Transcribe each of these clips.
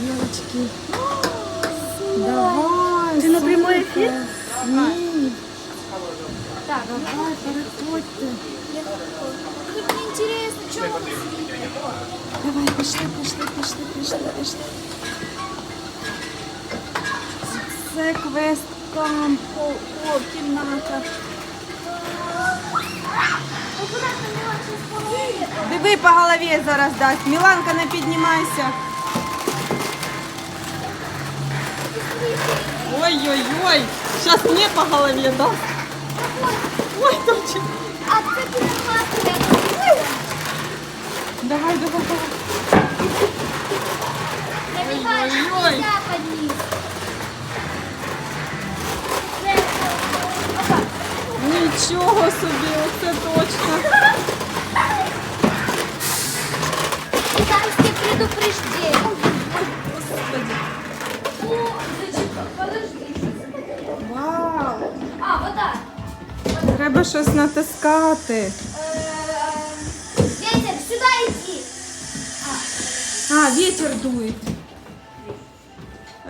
девочки. Давай. Ты на прямой эфир? Ні. Так, Давай, переходьте. мне интересно, что нас Давай, пішли, пішли, пішли, пішли, пішли. Це квест камп. О, о, кімната. Диви по голові зараз дасть. Міланка, не піднімайся. Ой-ой-ой, сейчас мне по голове даст. Ой, точно. А ты. Давай, давай, давай. Ой-ой-ой. Нічого собі, оце точно. Треба щось натискати. Э, Ветер, сюда иди. А, вітер дує.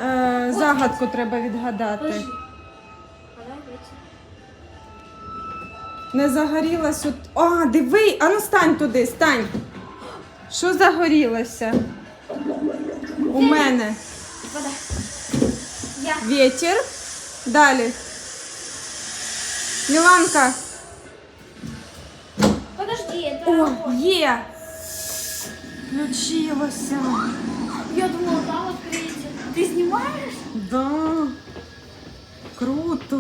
Е, загадку треба відгадати. Не загорілась от. А, диви! А ну стань туди, стань. Що загорілося? У мене. Вітер. Далі. Міланка. Подожди, это О, огонь. є. Включилося. Я думала, там открыется. Ты снимаешь? Да. Круто.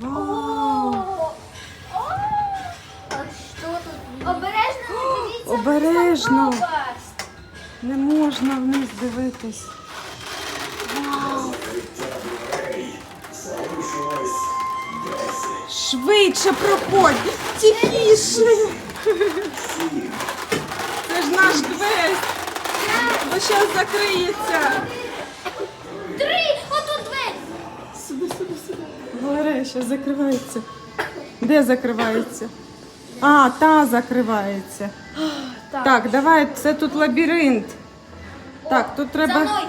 Вау. А что тут? Обережно не дивіться, Обережно. вниз на пропасть. Не можна вниз дивитись. Вау. Швидше проходь. Тихіше. Це ж наш квест. Бо зараз закриється. Три! Отут двері! Сюди, сюди, сюди. Говори, що закривається. Де закривається? А, та закривається. Так, давай, це тут лабіринт. Так, тут За треба мною!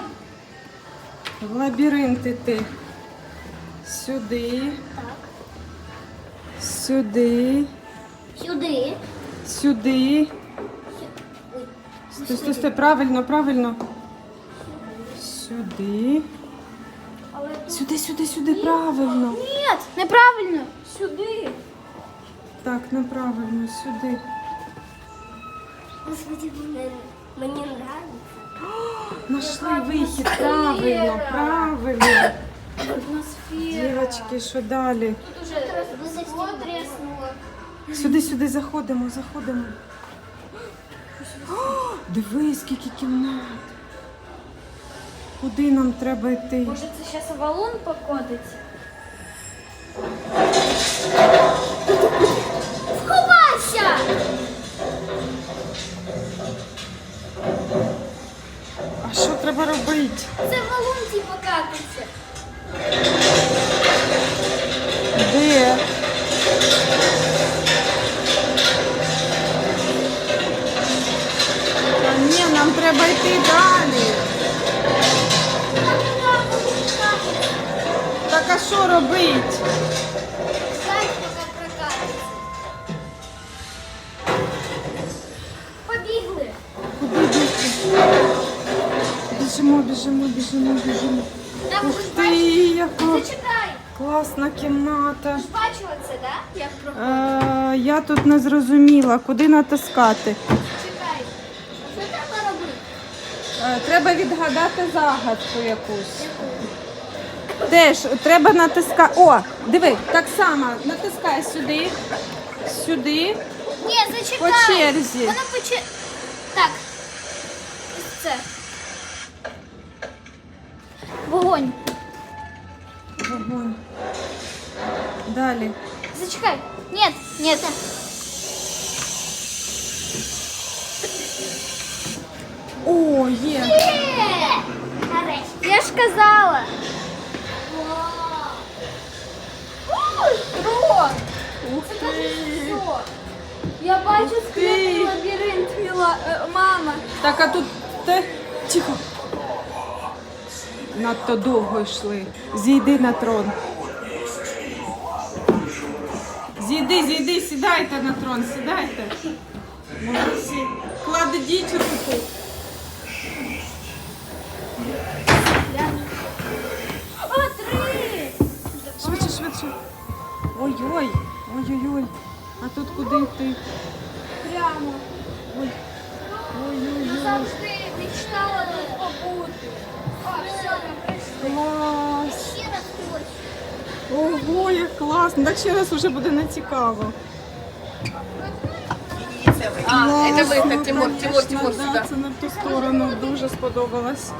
в лабіринт іти. Сюди, Так. Сюди, Сюди. сюди. Стой, стой, стой, правильно, правильно. Сюди. Сюди, сюди, сюди, правильно. Ні, неправильно. Сюди. Так, неправильно, сюди. Господи, мені, мені нравится. Нашли вихід, правильно, правильно. Атмосфера. Дівчатки, що далі? Тут уже треснуло. Сюди, сюди заходимо, заходимо. О, дивись, скільки кімнат. Куди нам треба йти? Може це зараз валун покотиться? Сховайся! А що треба робити? Це валун типу катиться. Де? Та ні, нам треба йти далі. Так а що робити? Ждать, пока прокатиться. Побігли. Біжимо, біжимо, біжимо, біжимо. Там Ух ти, яка Зачекай. класна кімната. Ти ж бачила це, так? Як проходить? Е, я тут не зрозуміла, куди натискати. Чекай. Що треба робити? Е, треба відгадати загадку якусь. Теж треба натискати. О, диви, так само. Натискай сюди, сюди. Ні, зачекай. По черзі. Вона по черзі. Так. Ось Це. Вогонь. Вогонь. Далі. Зачекай. Нет, нет. О, є. Є! Я ж казала. Тро! Ух Це дуже ти. все. Я бачу Ух ти. скритий лабіринт, міла, е, мама. Так, а тут те. Тихо. Надто довго йшли. Зійди на трон. Зійди, зійди, сідайте на трон, сідайте. Молодці. Кладіть руку. О, три! Швидше, швидше. Ой-ой, ой-ой-ой. А тут куди йти? Прямо. Ой. Ой-ой-ой. Завжди мечтала тут побути. Клас. Ого, як класно. Так ще раз вже буде не цікаво. А, это Класно, выход, Тимур, Тимур, Тимур, да. Це на ту сторону дуже сподобалось.